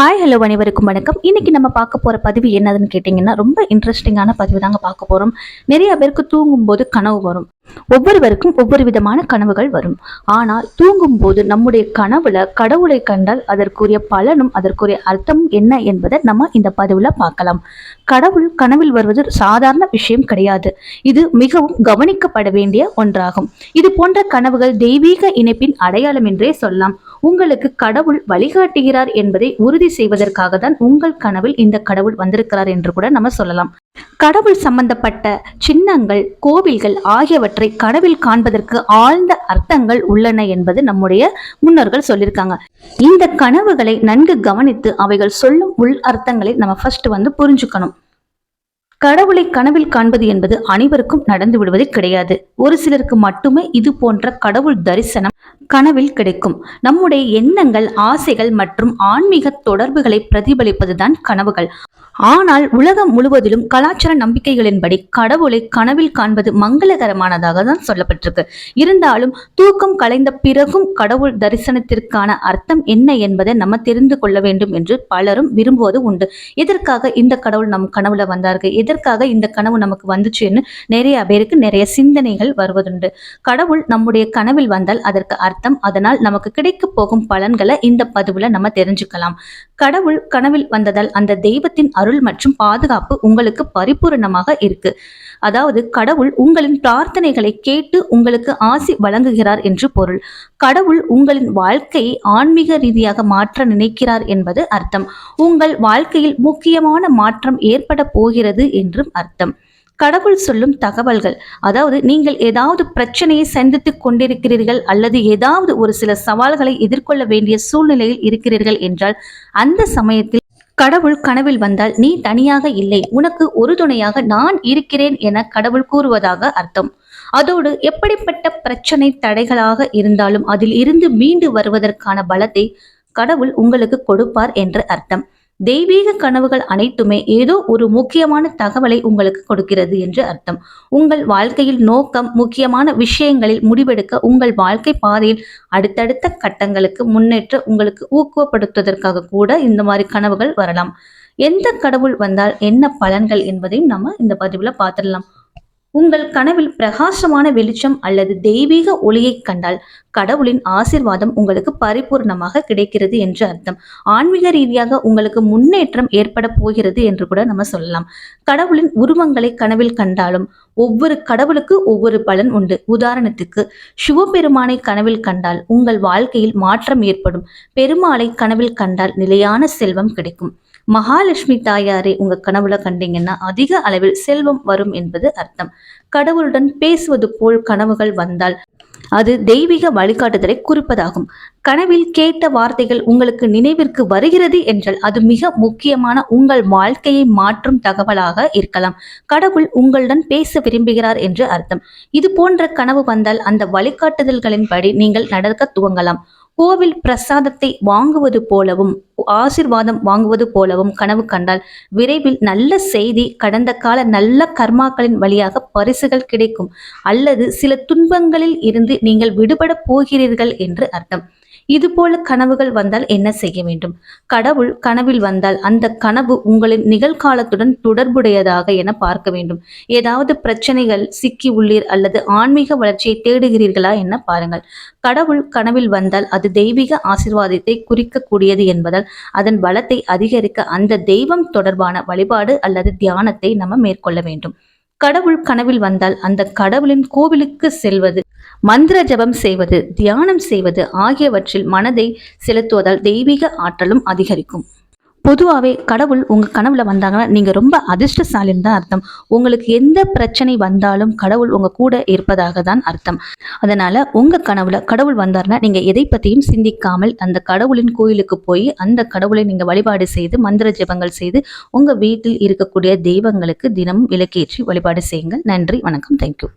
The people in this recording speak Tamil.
ஹாய் ஹலோ அனைவருக்கும் வணக்கம். இன்னைக்கு நம்ம பார்க்க போற பதிவு என்னதுன்னு கேட்டிங்கன்னா ரொம்ப இன்ட்ரெஸ்டிங்கான பதிவு தாங்க பார்க்க போறோம். நிறைய பேருக்கு தூங்கும்போது கனவு வரும். ஒவ்வொருவருக்கும் ஒவ்வொரு விதமான கனவுகள் வரும். ஆனால் தூங்கும்போது நம்முடைய கனவுல கடவுளை கண்டால் அதற்குரிய பலனும் அதற்குரிய அர்த்தமும் என்ன என்பதை நம்ம இந்த பதிவில் பார்க்கலாம். கடவுள் கனவில் வருவது சாதாரண விஷயம் கிடையாது. இது மிகவும் கவனிக்கப்பட வேண்டிய ஒன்றாகும். இது போன்ற கனவுகள் தெய்வீக இணைப்பின் அடையாளம் என்றே சொல்லலாம். உங்களுக்கு கடவுள் வழிகாட்டுகிறார் என்பதை உறுதி செய்வதற்காக தான் உங்கள் கனவில் இந்த கடவுள் வந்திருக்கிறார் என்று கூட நம்ம சொல்லலாம். கடவுள் சம்பந்தப்பட்ட சின்னங்கள் கோவில்கள் ஆகியவற்றை கனவில் காண்பதற்கு ஆழ்ந்த அர்த்தங்கள் உள்ளன என்பது நம்முடைய முன்னோர்கள் சொல்லியிருக்காங்க. இந்த கனவுகளை நன்கு கவனித்து அவைகள் சொல்லும் உள் அர்த்தங்களை நம்ம ஃபர்ஸ்ட் வந்து புரிஞ்சுக்கணும். கடவுளை கனவில் காண்பது என்பது அனைவருக்கும் நடந்து விடுவது கிடையாது. ஒரு சிலருக்கு மட்டுமே இது போன்ற கடவுள் தரிசனம் கனவில் கிடைக்கும். நம்முடைய எண்ணங்கள் ஆசைகள் மற்றும் ஆன்மீக தொடர்புகளை பிரதிபலிப்பதுதான் கனவுகள். ஆனால் உலகம் முழுவதிலும் கலாச்சார நம்பிக்கைகளின்படி கடவுளை கனவில் காண்பது மங்களகரமானதாக தான் சொல்லப்பட்டிருக்கு. இருந்தாலும் தூக்கம் கலைந்த பிறகும் கடவுள் தரிசனத்திற்கான அர்த்தம் என்ன என்பதை நம்ம தெரிந்து கொள்ள வேண்டும் என்று பலரும் விரும்புவது உண்டு. எதற்காக இந்த கடவுள் நம் கனவுல வந்தார்கள்? எதற்காக இந்த கனவு நமக்கு வந்துச்சுன்னு நிறைய பேருக்கு நிறைய சிந்தனைகள் வருவதுண்டு. கடவுள் நம்முடைய கனவில் வந்தால் அதற்கு அர்த்தம் அதனால் நமக்கு கிடைக்க போகும் பலன்களை இந்த பதிவுல நம்ம தெரிஞ்சுக்கலாம். கடவுள் கனவில் வந்ததால் அந்த தெய்வத்தின் அருள் மற்றும் பாதுகாப்பு உங்களுக்கு பரிபூரணமாக இருக்கு. அதாவது கடவுள் உங்களின் பிரார்த்தனைகளை கேட்டு உங்களுக்கு ஆசி வழங்குகிறார் என்று பொருள். கடவுள் உங்களின் வாழ்க்கையை ஆன்மீக ரீதியாக மாற்ற நினைக்கிறார் என்பது அர்த்தம். உங்கள் வாழ்க்கையில் முக்கியமான மாற்றம் ஏற்பட போகிறது என்றும் அர்த்தம். கடவுள் சொல்லும் தகவல்கள். அதாவது நீங்கள் ஏதாவது பிரச்சனையை சந்தித்துக் கொண்டிருக்கிறீர்கள் அல்லது ஏதாவது ஒரு சில சவால்களை எதிர்கொள்ள வேண்டிய சூழ்நிலையில் இருக்கிறீர்கள் என்றால் அந்த சமயத்தில் கடவுள் கனவில் வந்தால் நீ தனியாக இல்லை. உனக்கு ஒரு துணையாக நான் இருக்கிறேன் என கடவுள் கூறுவதாக அர்த்தம். அதோடு எப்படிப்பட்ட பிரச்சனை தடைகளாக இருந்தாலும் அதில் இருந்து மீண்டு வருவதற்கான பலத்தை கடவுள் உங்களுக்கு கொடுப்பார் என்று அர்த்தம். தெய்வீக கனவுகள் அனைத்துமே ஏதோ ஒரு முக்கியமான தகவலை உங்களுக்கு கொடுக்கிறது என்று அர்த்தம். உங்கள் வாழ்க்கையில் நோக்கம் முக்கியமான விஷயங்களில் முடிவெடுக்க உங்கள் வாழ்க்கை பாதையில் அடுத்தடுத்த கட்டங்களுக்கு முன்னேற்ற உங்களுக்கு ஊக்குவப்படுத்துவதற்காக கூட இந்த மாதிரி கனவுகள் வரலாம். எந்த கடவுள் வந்தால் என்ன பலன்கள் என்பதையும் நம்ம இந்த பதிவுல பார்த்துடலாம். உங்கள் கனவில் பிரகாசமான வெளிச்சம் அல்லது தெய்வீக ஒளியை கண்டால் கடவுளின் ஆசிர்வாதம் உங்களுக்கு பரிபூர்ணமாக கிடைக்கிறது என்று அர்த்தம். ஆன்மீக ரீதியாக உங்களுக்கு முன்னேற்றம் ஏற்பட போகிறது என்று கூட நம்ம சொல்லலாம். கடவுளின் உருவங்களை கனவில் கண்டாலும் ஒவ்வொரு கடவுளுக்கு ஒவ்வொரு பலன் உண்டு. உதாரணத்துக்கு சிவபெருமானை கனவில் கண்டால் உங்கள் வாழ்க்கையில் மாற்றம் ஏற்படும். பெருமாளை கனவில் கண்டால் நிலையான செல்வம் கிடைக்கும். மகாலட்சுமி தாயாரை உங்க கனவுல கண்டீங்கன்னா அதிக அளவில் செல்வம் வரும் என்பது அர்த்தம். கடவுளுடன் பேசுவது போல் கனவுகள் வந்தால் அது தெய்வீக வழிகாட்டுதலை குறிப்பதாகும். கனவில் கேட்ட வார்த்தைகள் உங்களுக்கு நினைவிற்கு வருகிறது என்றால் அது மிக முக்கியமான உங்கள் வாழ்க்கையை மாற்றும் தகவலாக இருக்கலாம். கடவுள் உங்களுடன் பேச விரும்புகிறார் என்று அர்த்தம். இது போன்ற கனவு வந்தால் அந்த வழிகாட்டுதல்களின்படி நீங்கள் நடக்க துவங்கலாம். கோவில் பிரசாதத்தை வாங்குவது போலவும் ஆசிர்வாதம் வாங்குவது போலவும் கனவு கண்டால் விரைவில் நல்ல செய்தி கடந்த கால நல்ல கர்மாக்களின் வழியாக பரிசுகள் கிடைக்கும். அல்லது சில துன்பங்களில் இருந்து நீங்கள் விடுபட போகிறீர்கள் என்று அர்த்தம். இதுபோல கனவுகள் வந்தால் என்ன செய்ய வேண்டும்? கடவுள் கனவில் வந்தால் அந்த கனவு உங்களின் நிகழ்காலத்துடன் தொடர்புடையதாக என பார்க்க வேண்டும். ஏதாவது பிரச்சனைகள் சிக்கி உள்ளீர் அல்லது ஆன்மீக வளர்ச்சியை தேடுகிறீர்களா என பாருங்கள். கடவுள் கனவில் வந்தால் அது தெய்வீக ஆசிர்வாதத்தை குறிக்கக்கூடியது என்பதால் அதன் பலத்தை அதிகரிக்க அந்த தெய்வம் தொடர்பான வழிபாடு அல்லது தியானத்தை நம்ம மேற்கொள்ள வேண்டும். கடவுள் கனவில் வந்தால் அந்த கடவுளின் கோவிலுக்கு செல்வது மந்திர ஜபம் செய்வது தியானம் செய்வது ஆகியவற்றில் மனதை செலுத்துவதால் தெய்வீக ஆற்றலும் அதிகரிக்கும். பொதுவாகவே கடவுள் உங்கள் கனவில் வந்தாங்கன்னா நீங்கள் ரொம்ப அதிர்ஷ்டசாலின்னு தான் அர்த்தம். உங்களுக்கு எந்த பிரச்சனை வந்தாலும் கடவுள் உங்கள் கூட இருப்பதாக தான் அர்த்தம். அதனால் உங்கள் கனவுல கடவுள் வந்தார்னா நீங்கள் எதை பற்றியும் சிந்திக்காமல் அந்த கடவுளின் கோயிலுக்கு போய் அந்த கடவுளை நீங்கள் வழிபாடு செய்து மந்திர ஜபங்கள் செய்து உங்கள் வீட்டில் இருக்கக்கூடிய தெய்வங்களுக்கு தினமும் விளக்கேற்றி வழிபாடு செய்யுங்கள். நன்றி வணக்கம். தேங்க்யூ